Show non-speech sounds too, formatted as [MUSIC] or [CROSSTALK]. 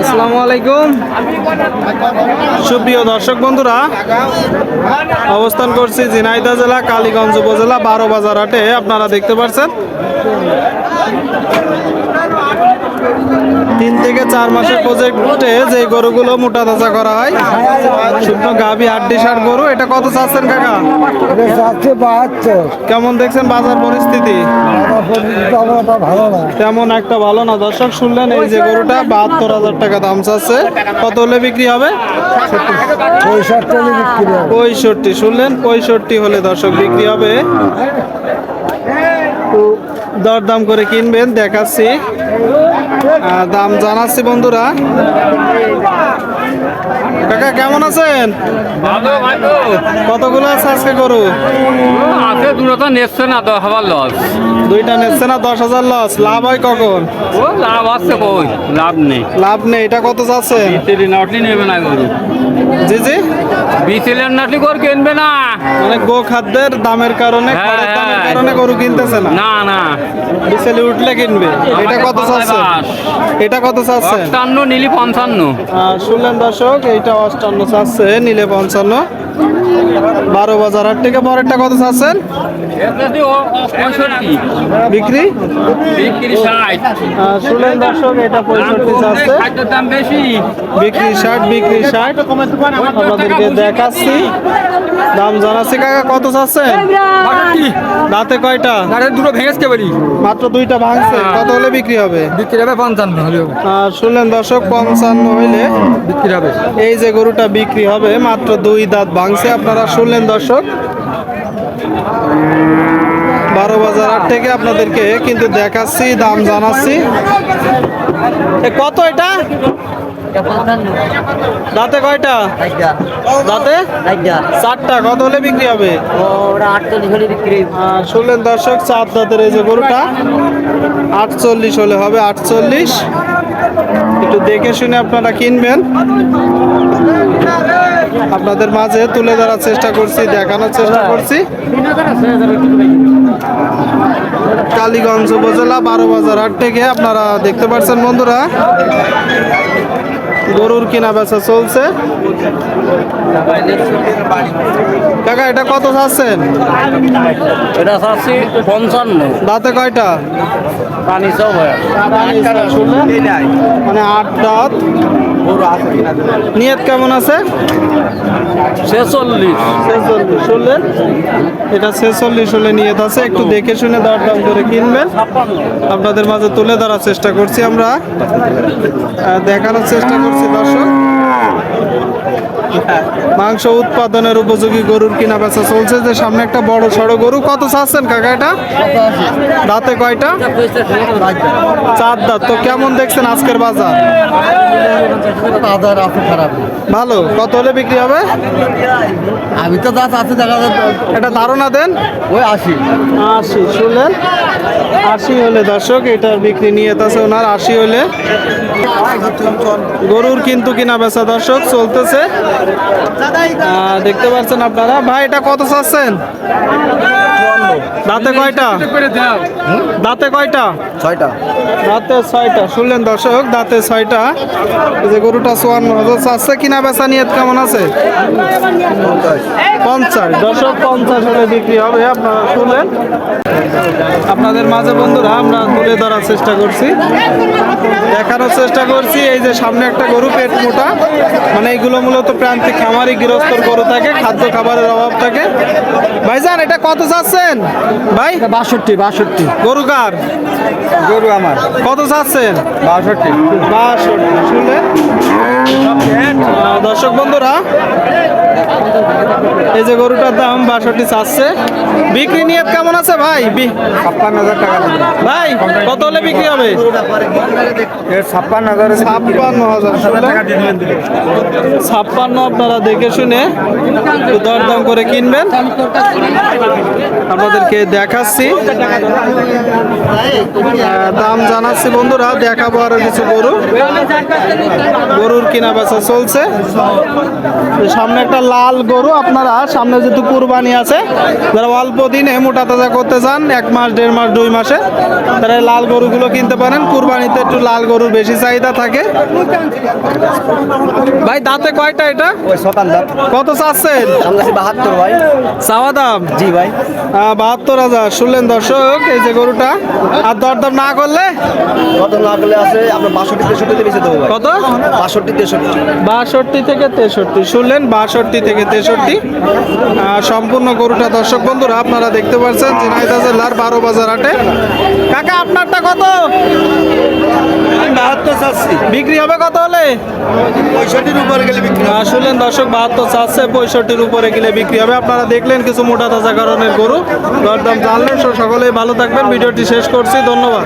আসসালামু আলাইকুম। সুপ্রিয় দর্শক বন্ধুরা, অবস্থান করছি ঝিনাইদহ জেলা, কালীগঞ্জ উপজেলা, বারো বাজার হাটে। আপনারা দেখতে পাচ্ছেন তিন থেকে চার মাসের প্রজেক্টে যে গরুগুলো মোটা তাজা করা হয় শুকনো গাভী আড্ডি সার গরু এটা কত চাচ্ছেন কাকা? কেমন দেখছেন বাজার পরিস্থিতি? তেমন একটা ভালো না। দর্শক শুনলেন এই যে গরুটা বাহাত্তর হাজার টাকা দাম চাচ্ছে। কত হলে বিক্রি হবে? পঁয়ষট্টি। শুনলেন পঁয়ষট্টি হলে দর্শক বিক্রি হবে। দরদাম করে কিনবেন দেখাচ্ছি। দাম জানাচ্ছি বন্ধুরা। কাকা কেমন আছেন? ভালো ভালো। কতগুলো আছে আজকে গরু? আছে দূরতা নেচ্ছে না তো হবার লস দুইটা নিচ্ছে না দশ হাজার লস লাভ হয় কখন? ও লাভ আছে কই লাভ নেই। লাভ নেই এটা কত চাচ্ছেন বিচেলি নাটলি নেবে না গরু। জি জি। বিচেলের নাটলি গরু কিনবে না। মানে গো খাদ্যের দামের কারণে হ্যাঁ, খড়ের দামের হ্যাঁ। কারণে গরু কিনতেছে না? না না। বিচেলি উঠলে কিনবে। এটা কত চাচ্ছে এটা কত চাচ্ছে অষ্টান্ন নীলি পঞ্চান্ন। শুনলেন দর্শক এইটা অষ্টান্ন চাচ্ছে নিলে পঞ্চান্ন। বারো বাজার হাট থেকে পরেরটা কত চাচ্ছেন? বিক্রি? দর্শক এটা পঁয়ষট্টি চাচ্ছে। বিক্রি ষাট বিক্রি ষাট। আপনাদেরকে দেখাচ্ছি। দাম জানাচ্ছি কাকা কত চাচ্ছেন? দাঁতে কয়টা? দুটো ভেঙেছে বাড়ি। মাত্র দুইটা ভাঙছে। কত হলে বিক্রি হবে? বিক্রি হবে পঞ্চান্ন হলে আর শুনলেন দর্শক পঞ্চান্ন হইলে বিক্রি হবে। এই যে গরুটা বিক্রি হবে মাত্র দুই দাঁত ভাঙছে আপনারা শুনলেন দর্শক। বারো বাজার আট থেকে আপনাদেরকে কিন্তু দেখাচ্ছি, দাম জানাচ্ছি। কত এটা? দাঁতে কয়টা? দাঁতে? চারটা। কত হলে বিক্রি হবে? শুনলেন দর্শক, চার দাঁতের এই যে গরুটা। আটচল্লিশ হলে হবে, আটচল্লিশ। একটু দেখে শুনে আপনারা কিনবেন। আপনাদের মাঝে তুলে ধরার চেষ্টা করছি দেখানোর চেষ্টা করছি। কালীগঞ্জ উপজেলা বারো বাজার হাট থেকে আপনারা দেখতে পাচ্ছেন বন্ধুরা গরুর কিনা বেচা চলছে। কাকা এটা কত চাচ্ছেন? এটা চাচ্ছি পঞ্চান্ন। দাঁতে কয়টা? পানি সব মানে আট দাঁত। নিয়ত কেমন আছে? ছেচল্লিশ। ছেচল্লিশ এটা ছেচল্লিশ হলে নিয়ত আছে? একটু দেখে শুনে দরদাম করে কিনবেন। আপনাদের মাঝে তুলে ধরার চেষ্টা করছি আমরা। দেখানোর চেষ্টা করছি দর্শক। [LAUGHS] মাংস উৎপাদনের উপযোগী গরুর কিনা বেচা চলছে যে সামনে একটা বড় সড়ো গরু। কত চাচ্ছেন কাকা এটা? দাঁতে কয়টা? চার দাঁত। তো কেমন দেখছেন আজকের বাজার? বাজার খারাপ ভালো। কত হলে বিক্রি হবে? আমি তো দাঁত আছে দেখা এটা ধারণা দেন। ওই আশি। আশি শুনলেন? আশি হলে দর্শক এটার বিক্রি নিয়ে আছে ওনার। আশি হলে গরুর কিন্তু কিনা বেচা দর্শক চলতেছে। দেখতে পাচ্ছেন আপনারা। ভাই এটা কত চাচ্ছেন? দাঁতে কয়টা? দাঁতে কয়টা? ছয়টা। দাঁতে ছয়টা। শুনলেন দর্শক দাঁতে ছয়টা। এই যে গরুটা চুয়ান্ন হাজার চাচ্ছে। কিনা বেচা নিয়ে কেমন আছে? পঞ্চাশ। দর্শক পঞ্চাশ হলে বিক্রি হবে। আপনারা শুনলেন? আপনাদের মাঝে বন্ধুরা আমরা তুলে ধরার চেষ্টা করছি। দেখানোর চেষ্টা করছি এই যে সামনে একটা গরু পেট মোটা। মানে এইগুলো মূলত প্রান্তিক খামারি গৃহস্থর গরু থাকে খাদ্য খাবারের অভাব থাকে। ভাইজান এটা কত চাচ্ছেন? ভাই? বাষট্টি বাষট্টি। গরু কার? গরু আমার। কত চাচ্ছেন? বাষট্টি। বাষট্টি শুনলেন? দর্শক বন্ধুরা এই যে গরুটার দাম বাষট্টি চাচ্ছে। বিক্রি নিয়ত কেমন আছে ভাই? ছাপ্পান্ন হাজার টাকা ভাই কত হলে বিক্রি হবে? ছাপ্পান্ন হাজার ছাপ্পান্ন হাজার ছাপ্পান্ন আপনারা দেখে শুনে দরদাম করে কিনবেন। আপনাদেরকে দেখাচ্ছি। দাম জানাচ্ছি বন্ধুরা দেখাবো আরও কিছু গরু। গরুর কিনা বেচা চলছে। সামনে একটা লাল গরু আপনারা সামনে যেহেতু কুরবানি আছে যারা অল্প দিনে মোটা তাজা করতে চান এক মাস দেড় মাস দুই মাসে তারা এই লাল গরুগুলো কিনতে পারেন। কুরবানিতে একটু লাল গরুর বেশি চাহিদা থাকে। ভাই দাঁতে কয়টা এটা? কত চাচ্ছেন? বাহাত্তর ভাই। চাওয়া দাম? জি ভাই। বাহাত্তর হাজার। শুনলেন দর্শক এই যে গরুটা। আর দরদাম না করলে? কত না করলে আছে আপনার বাষট্টি তেষট্টিতে বেশি দেবো কত? বাষট্টি তেষট্টি। বাষট্টি থেকে তেষট্টি। শুনলেন বাষট্টি থেকে তেষট্টি। সম্পূর্ণ গরুটা দর্শক বন্ধুরা আপনারা দেখতে পাচ্ছেন জেলার বারো বাজার হাটে কাকা আপনারটা কত? বাহাত্তর বিক্রি হবে কত হলে? পঁয়ষট্টির উপরে গেলে বিক্রি শুনলেন দর্শক বাহাত্তর চাচ্ছে পঁয়ষট্টির উপরে গেলে বিক্রি হবে। আপনারা দেখলেন কিছু মোটা তাজা কারণের গরু। দরদাম জানলেন সকলেই ভালো থাকবেন। ভিডিওটি শেষ করছি ধন্যবাদ।